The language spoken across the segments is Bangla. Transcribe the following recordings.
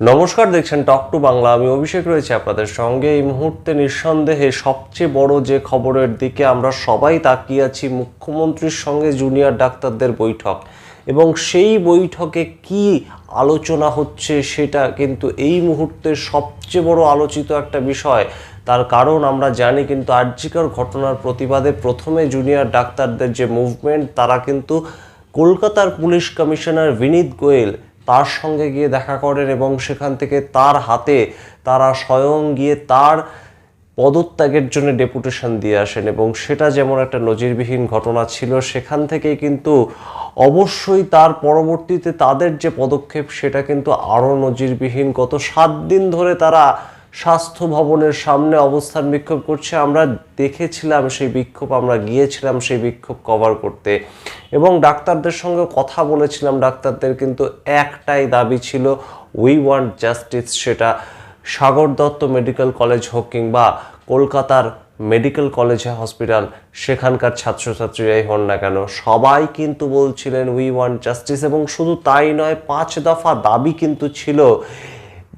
নমস্কার, দেখছেন টক টু বাংলা আমি অভিষেক রয়েছে আপনাদের সঙ্গে। এই মুহূর্তে নিঃসন্দেহে সবচেয়ে বড় যে খবরের দিকে আমরা সবাই তাকিয়ে আছি, মুখ্যমন্ত্রীর সঙ্গে জুনিয়র ডাক্তারদের বৈঠক। এবং সেই বৈঠকে কি আলোচনা হচ্ছে সেটা কিন্তু এই মুহূর্তে সবচেয়ে বড় আলোচিত একটা বিষয়। তার কারণ আমরা জানি কিন্তু আর্যিকর ঘটনার প্রতিবাদে প্রথমে জুনিয়র ডাক্তারদের যে মুভমেন্ট তারা কিন্তু কলকাতার পুলিশ কমিশনার বিনীত গোয়েল তার সঙ্গে গিয়ে দেখা করেন এবং সেখান থেকে তার হাতে তারা স্বয়ং গিয়ে তার পদত্যাগের জন্য ডেপুটেশন দিয়ে আসেন এবং সেটা যেমন একটা নজিরবিহীন ঘটনা ছিল, সেখান থেকে কিন্তু অবশ্যই তার পরবর্তীতে তাদের যে পদক্ষেপ সেটা কিন্তু আরও নজিরবিহীন। গত সাত দিন ধরে তারা স্বাস্থ্য ভবনের সামনে অবস্থান বিক্ষোভ করছে। আমরা দেখেছিলাম সেই বিক্ষোভ, আমরা গিয়েছিলাম সেই বিক্ষোভ কভার করতে। এবং ডাক্তারদের সঙ্গে কথা বলেছিলাম, ডাক্তারদের কিন্তু একটাই দাবি ছিল উই ওয়ান্ট জাস্টিস সেটা সাগর দত্ত মেডিকেল কলেজ হোক কিংবা কলকাতার মেডিকেল কলেজ হসপিটাল, সেখানকার ছাত্রছাত্রীরাই হন না কেন। সবাই কিন্তু বলছিলেন উই ওয়ান্ট জাস্টিস এবং শুধু তাই নয়, পাঁচ দফা দাবি কিন্তু ছিল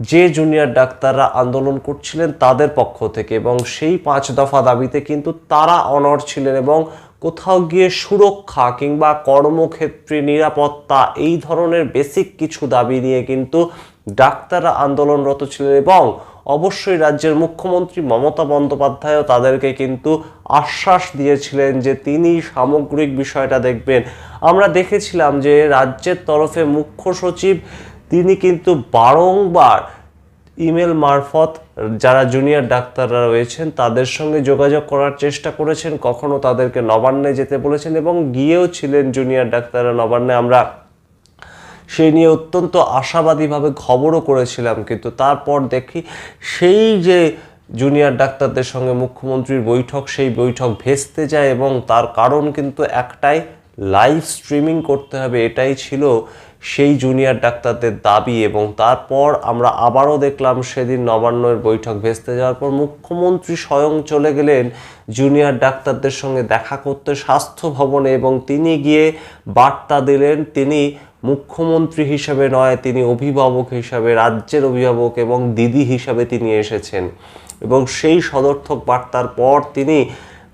যে জুনিয়র ডাক্তাররা আন্দোলন করছিলেন তাদের পক্ষ থেকে এবং সেই পাঁচ দফা দাবিতে কিন্তু তারা অনড় ছিলেন এবং কোথাও গিয়ে সুরক্ষা কিংবা কর্মক্ষেত্রে নিরাপত্তা এই ধরনের বেসিক কিছু দাবি নিয়ে কিন্তু ডাক্তাররা আন্দোলনরত ছিলেন এবং অবশ্যই রাজ্যের মুখ্যমন্ত্রী মমতা বন্দ্যোপাধ্যায়ও তাদেরকে কিন্তু আশ্বাস দিয়েছিলেন যে তিনি সামগ্রিক বিষয়টা দেখবেন। আমরা দেখেছিলাম যে রাজ্যের তরফে মুখ্য সচিব তিনি কিন্তু বারংবার ইমেল মারফত যারা জুনিয়র ডাক্তাররা রয়েছেন তাদের সঙ্গে যোগাযোগ করার চেষ্টা করেছেন, কখনো তাদেরকে নবান্নে যেতে বলেছেন এবং গিয়েও ছিলেন জুনিয়র ডাক্তাররা নবান্নে। আমরা সেই নিয়ে অত্যন্ত আশাবাদীভাবে খবরও করেছিলাম, কিন্তু তারপর দেখি সেই যে জুনিয়র ডাক্তারদের সঙ্গে মুখ্যমন্ত্রীর বৈঠক, সেই বৈঠক ভেস্তে যায় এবং তার কারণ কিন্তু একটাই লাইভ স্ট্রিমিং করতে হবে, এটাই ছিল সেই জুনিয়র ডাক্তারদের দাবি এবং তারপর আমরা আবারও দেখলাম সেদিন নবান্নের বৈঠক ভেস্তে যাওয়ার পর মুখ্যমন্ত্রী স্বয়ং চলে গেলেন জুনিয়র ডাক্তারদের সঙ্গে দেখা করতে স্বাস্থ্য ভবনে এবং তিনি গিয়ে বার্তা দিলেন। তিনি মুখ্যমন্ত্রী হিসাবে নয়, তিনি অভিভাবক হিসাবে, রাজ্যের অভিভাবক এবং দিদি হিসাবে তিনি এসেছেন। এবং সেই সদর্থক বার্তার পর তিনি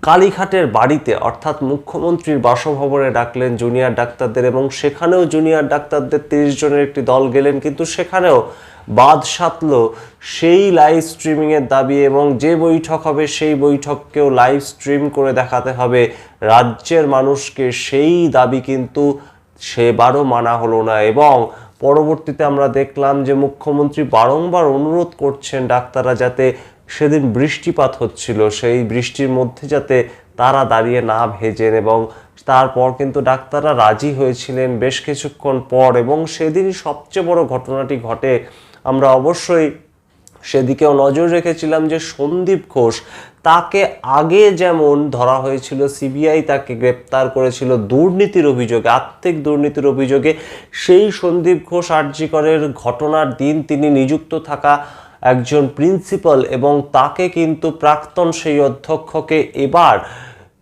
কালীঘাটের বাড়িতে, অর্থাৎ মুখ্যমন্ত্রীর বাসভবনে ডাকলেন জুনিয়র ডাক্তারদের এবং সেখানেও জুনিয়র ডাক্তারদের তিরিশ জনের একটি দল গেলেন, কিন্তু সেখানেও বাদ সাতল সেই লাইভ স্ট্রিমিংয়ের দাবি এবং যে বৈঠক হবে সেই বৈঠককেও লাইভ স্ট্রিম করে দেখাতে হবে। রাজ্যের মানুষকে সেই দাবি কিন্তু সেবারও মানা হলো না এবং পরবর্তীতে আমরা দেখলাম যে মুখ্যমন্ত্রী বারংবার অনুরোধ করছেন ডাক্তাররা যাতে সেদিন বৃষ্টিপাত হচ্ছিল, সেই বৃষ্টির মধ্যে যাতে তারা দাঁড়িয়ে না ভেজেন এবং তারপর কিন্তু ডাক্তাররা রাজি হয়েছিলেন বেশ কিছুক্ষণ পর এবং সেদিনই সবচেয়ে বড় ঘটনাটি ঘটে, আমরা অবশ্যই সেদিকেও নজর রেখেছিলাম যে সন্দীপ ঘোষ তাকে আগে যেমন ধরা হয়েছিল, সিবিআই তাকে গ্রেপ্তার করেছিল দুর্নীতির অভিযোগে, আর্থিক দুর্নীতির অভিযোগে, সেই সন্দীপ ঘোষ আর্যিকরের ঘটনার দিন তিনি নিযুক্ত থাকা একজন প্রিন্সিপাল এবং তাকে কিন্তু প্রাক্তন সেই অধ্যক্ষকে এবার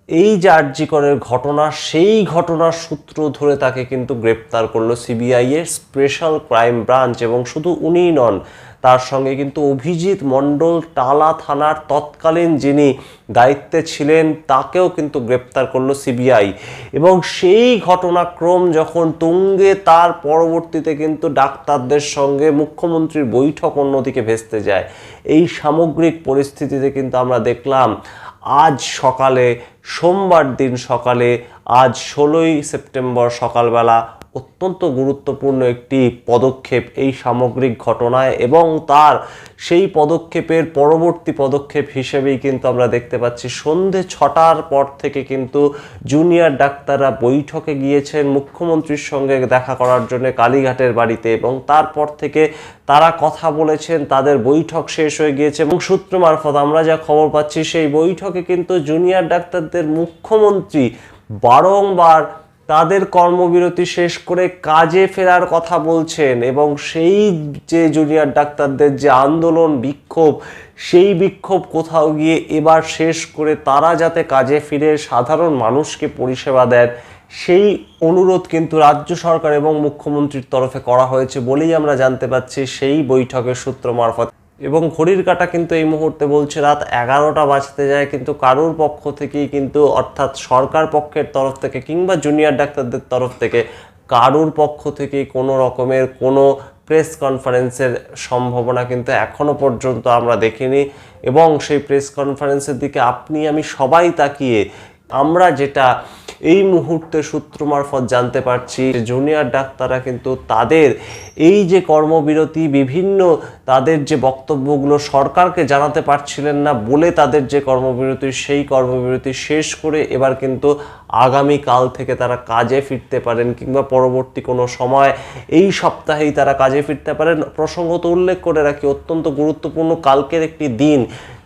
এই জার্জিকরের ঘটনা, সেই ঘটনার সূত্র ধরে তাকে কিন্তু গ্রেপ্তার করল সিবিআইয়ের স্পেশাল ক্রাইম ব্রাঞ্চ এবং শুধু উনিই নন তার সঙ্গে কিন্তু অভিজিৎ মণ্ডল টালা থানার তৎকালীন যিনি দায়িত্বে ছিলেন, তাকেও কিন্তু গ্রেপ্তার করল সিবিআই। এবং সেই ঘটনাক্রম যখন তুঙ্গে তার পরবর্তীতে কিন্তু ডাক্তারদের সঙ্গে মুখ্যমন্ত্রীর বৈঠক অন্যদিকে ভেস্তে যায়। এই সামগ্রিক পরিস্থিতিতে কিন্তু আমরা দেখলাম, আজ সকালে, সোমবার দিন সকালে আজ ষোলোই সেপ্টেম্বর সকালবেলা অত্যন্ত গুরুত্বপূর্ণ একটি পদক্ষেপ এই সামগ্রিক ঘটনায় এবং তার সেই পদক্ষেপের পরবর্তী পদক্ষেপ হিসেবেই কিন্তু আমরা দেখতে পাচ্ছি। সন্ধে ছটার পর থেকে কিন্তু জুনিয়র ডাক্তাররা বৈঠকে গিয়েছেন মুখ্যমন্ত্রীর সঙ্গে দেখা করার জন্য কালীঘাটের বাড়িতে এবং তারপর থেকে তারা কথা বলেছেন, তাদের বৈঠক শেষ হয়ে গিয়েছে এবং সূত্র মারফত আমরা যা খবর পাচ্ছি সেই বৈঠকে কিন্তু জুনিয়র ডাক্তারদের মুখ্যমন্ত্রী বারংবার তাদের কর্মবিরতি শেষ করে কাজে ফেরার কথা বলছেন এবং সেই যে জুনিয়র ডাক্তারদের যে আন্দোলন, বিক্ষোভ, সেই বিক্ষোভ কোথাও গিয়ে এবার শেষ করে তারা যাতে কাজে ফিরে সাধারণ মানুষকে পরিষেবা দেন, সেই অনুরোধ কিন্তু রাজ্য সরকার এবং মুখ্যমন্ত্রীর তরফে করা হয়েছে বলেই আমরা জানতে পাচ্ছি সেই বৈঠকের সূত্র মারফত। এবং ঘড়ির কাটা কিন্তু এই মুহূর্তে বলছে রাত এগারোটা বাজতে যায়, কিন্তু কারোর পক্ষ থেকেই কিন্তু, অর্থাৎ সরকার পক্ষের তরফ থেকে কিংবা জুনিয়র ডাক্তারদের তরফ থেকে কারোর পক্ষ থেকেই কোনো রকমের কোনো প্রেস কনফারেন্সের সম্ভাবনা কিন্তু এখনও পর্যন্ত আমরা দেখিনি। এবং সেই প্রেস কনফারেন্সের দিকে আপনি, আমি সবাই তাকিয়ে আমরা যেটা এই মুহূর্তে সূত্র মারফত জানতে পারছি যে জুনিয়র ডাক্তাররা কিন্তু তাদের এই যে কর্মবিরতি, বিভিন্ন তাদের যে বক্তব্যগুলো সরকারকে জানাতে পারছিলেন না বলে তাদের যে কর্মবিরতি, সেই কর্মবিরতি শেষ করে এবার কিন্তু আগামী কাল থেকে তারা কাজে ফিরতে পারেন কিংবা পরবর্তী কোনো সময় এই সপ্তাহেই তারা কাজে ফিরতে পারেন। প্রসঙ্গত উল্লেখ করে রাখি, অত্যন্ত গুরুত্বপূর্ণ কালকের একটি দিন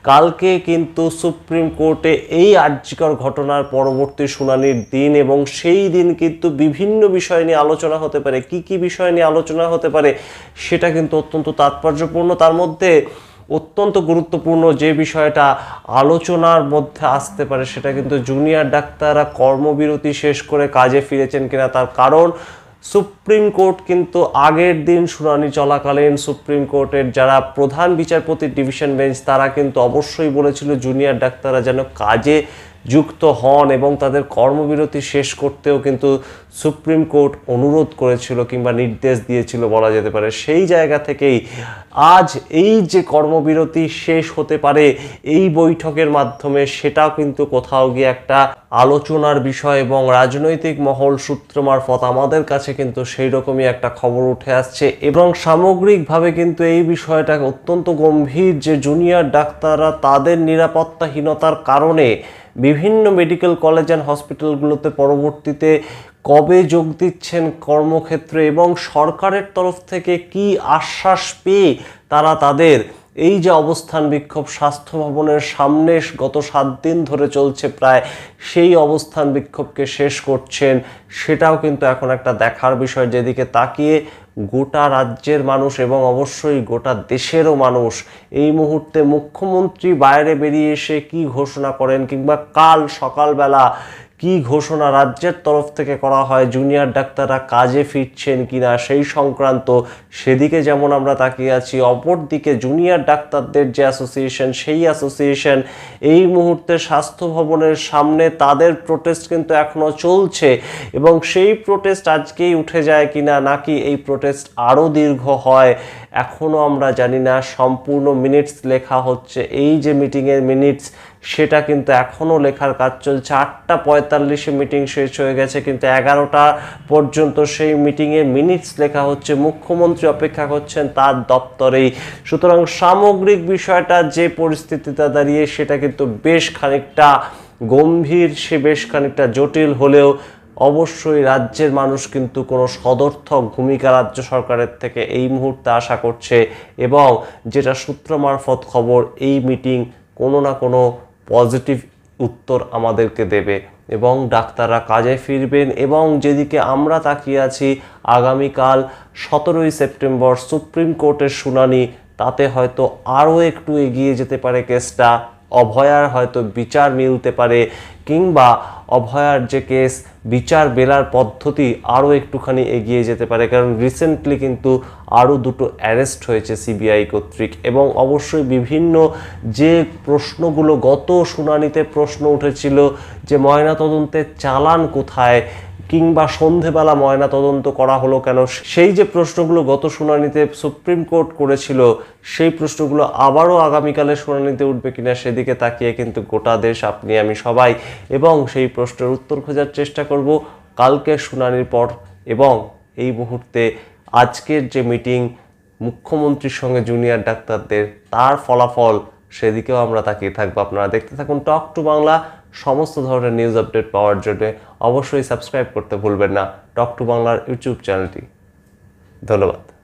কালকে কিন্তু সুপ্রিম কোর্টে এই আর্যিকর ঘটনার পরবর্তী শুনানির দিন এবং সেই দিন কিন্তু বিভিন্ন বিষয় নিয়ে আলোচনা হতে পারে। কি কি বিষয় নিয়ে আলোচনা হতে পারে সেটা কিন্তু অত্যন্ত তাৎপর্যপূর্ণ। তার মধ্যে অত্যন্ত গুরুত্বপূর্ণ যে বিষয়টা আলোচনার মধ্যে আসতে পারে সেটা কিন্তু জুনিয়র ডাক্তাররা কর্মবিরতি শেষ করে কাজে ফিরেছেন কিনা তার কারণ সুপ্রিম কোর্ট কিন্তু আগের দিন শুনানি চলাকালীন সুপ্রিম কোর্টের যারা প্রধান বিচারপতির ডিভিশন বেঞ্চ, তারা কিন্তু অবশ্যই বলেছিল জুনিয়র ডাক্তাররা যেন কাজে যুক্ত হন এবং তাদের কর্মবিরতি শেষ করতেও কিন্তু সুপ্রিম কোর্ট অনুরোধ করেছিল কিংবা নির্দেশ দিয়েছিল বলা যেতে পারে। সেই জায়গা থেকেই আজ এই যে কর্মবিরতি শেষ হতে পারে এই বৈঠকের মাধ্যমে, সেটাও কিন্তু কোথাও গিয়ে একটা আলোচনার বিষয় এবং রাজনৈতিক মহল সূত্র মারফত আমাদের কাছে কিন্তু সেই রকমই একটা খবর উঠে আসছে এবং সামগ্রিকভাবে কিন্তু এই বিষয়টা অত্যন্ত গম্ভীর যে জুনিয়র ডাক্তাররা তাদের নিরাপত্তাহীনতার কারণে বিভিন্ন মেডিকেল কলেজ অ্যান্ড হসপিটালগুলোতে পরবর্তীতে কবে যোগ দিচ্ছেন কর্মক্ষেত্রে এবং সরকারের তরফ থেকে কি আশ্বাস পেয়ে তারা তাদের এই যে অবস্থান বিক্ষোভ স্বাস্থ্য ভবনের সামনে গত সাত দিন ধরে চলছে প্রায় সেই অবস্থান বিক্ষোভকে শেষ করছেন, সেটাও কিন্তু এখন একটা দেখার বিষয়। যেদিকে তাকিয়ে গোটা রাজ্যের মানুষ এবং অবশ্যই গোটা দেশেরও মানুষ এই মুহূর্তে মুখ্যমন্ত্রী বাইরে বেরিয়ে এসে কি ঘোষণা করেন কিংবা কাল সকালবেলা কি ঘোষণা রাজ্যের তরফ থেকে করা হয়? জুনিয়র ডাক্তাররা কাজে ফিরছেন কিনা? সেই সংক্রান্ত সেদিকে যেমন আমরা তাকিয়ে আছি, অপরদিকে জুনিয়র ডাক্তারদের যে অ্যাসোসিয়েশন সেই অ্যাসোসিয়েশন এই মুহূর্তে স্বাস্থ্য ভবনের সামনে তাদের প্রোটেস্ট কিন্তু এখনও চলছে এবং সেই প্রোটেস্ট আজকেই উঠে যায় কিনা নাকি এই প্রোটেস্ট আরও দীর্ঘ হয় এখনও আমরা জানি না। সম্পূর্ণ মিনিটস লেখা হচ্ছে। এই যে মিটিংয়ের মিনিটস সেটা কিন্তু এখনও লেখার কাজ চলছে। আটটা পঁয়তাল্লিশে মিটিং শেষ হয়ে গেছে, কিন্তু এগারোটা পর্যন্ত সেই মিটিংয়ে মিনিটস লেখা হচ্ছে, মুখ্যমন্ত্রী অপেক্ষা করছেন তার দপ্তরেই। সুতরাং সামগ্রিক বিষয়টা যে পরিস্থিতিতে দাঁড়িয়ে সেটা কিন্তু বেশ খানিকটা গম্ভীর, সে বেশ খানিকটা জটিল হলেও অবশ্যই রাজ্যের মানুষ কিন্তু কোনো সদর্থক ভূমিকা রাজ্য সরকারের থেকে এই মুহূর্তে আশা করছে এবং যেটা সূত্র মারফত খবর, এই মিটিং কোনো না কোনো পজিটিভ উত্তর আমাদেরকে দেবে। এবং ডাক্তাররা কাজে ফিরবেন এবং যেদিকে আমরা তাকিয়ে আছি, আগামীকাল সতেরোই সেপ্টেম্বর সুপ্রিম কোর্টের শুনানি, তাতে হয়তো আরও একটু এগিয়ে যেতে পারে কেসটা, অভয়ার হয়তো বিচার মিলতে পারে কিংবা অভয়ার যে কেস, বিচার বেলার পদ্ধতি আরও একটুখানি এগিয়ে যেতে পারে, কারণ রিসেন্টলি কিন্তু আরও দুটো অ্যারেস্ট হয়েছে সিবিআই কর্তৃক এবং অবশ্যই বিভিন্ন যে প্রশ্নগুলো গত শুনানিতে প্রশ্ন উঠেছিল যে ময়নাতদন্তের চালান কোথায় কিংবা সন্ধেবেলা ময়না তদন্ত করা হলো কেন? সেই যে প্রশ্নগুলো গত শুনানিতে সুপ্রিম কোর্ট করেছিল, সেই প্রশ্নগুলো আবারও আগামীকালে শুনানিতে উঠবে কিনা সেদিকে তাকিয়ে কিন্তু গোটা দেশ, আপনি, আমি সবাই, এবং সেই প্রশ্নের উত্তর খোঁজার চেষ্টা করব কালকের শুনানির পর। এবং এই মুহূর্তে আজকের যে মিটিং, মুখ্যমন্ত্রীর সঙ্গে জুনিয়র ডাক্তারদের, তার ফলাফল সেদিকেও আমরা তাকিয়ে থাকব। আপনারা দেখতে থাকুন টক টু বাংলা, সমস্ত ধরনের নিউজ আপডেট পাওয়ার জন্য। অবশ্যই সাবস্ক্রাইব করতে ভুলবেন না। টক টু বাংলার ইউটিউব চ্যানেলটি। ধন্যবাদ।